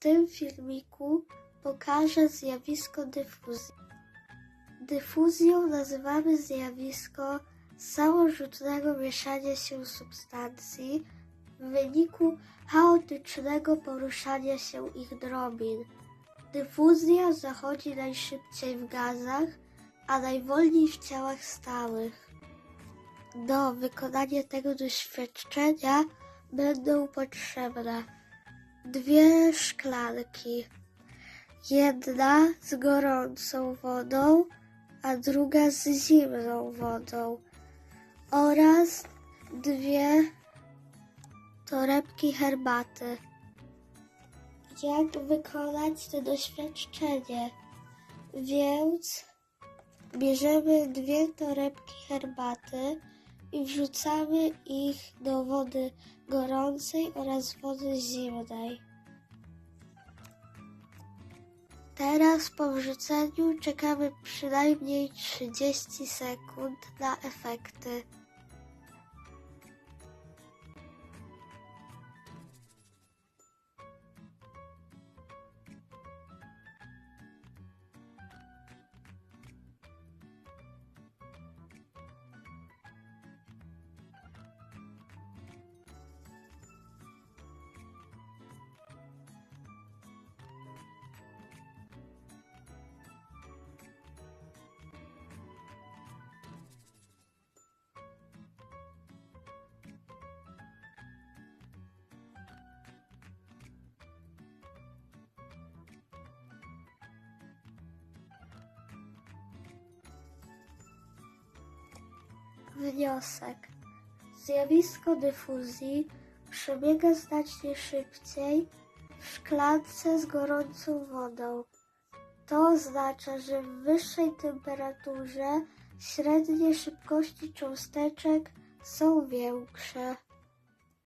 tym filmiku pokażę zjawisko dyfuzji. Dyfuzją nazywamy zjawisko samorzutnego mieszania się substancji w wyniku chaotycznego poruszania się ich drobin. Dyfuzja zachodzi najszybciej w gazach, a najwolniej w ciałach stałych. Do wykonania tego doświadczenia będą potrzebne dwie szklanki. Jedna z gorącą wodą, a druga z zimną wodą oraz dwie torebki herbaty. Jak wykonać to doświadczenie? Więc bierzemy dwie torebki herbaty i wrzucamy ich do wody gorącej oraz wody zimnej. Teraz po wrzuceniu czekamy przynajmniej 30 sekund na efekty. Wniosek. Zjawisko dyfuzji przebiega znacznie szybciej w szklance z gorącą wodą. To oznacza, że w wyższej temperaturze średnie szybkości cząsteczek są większe.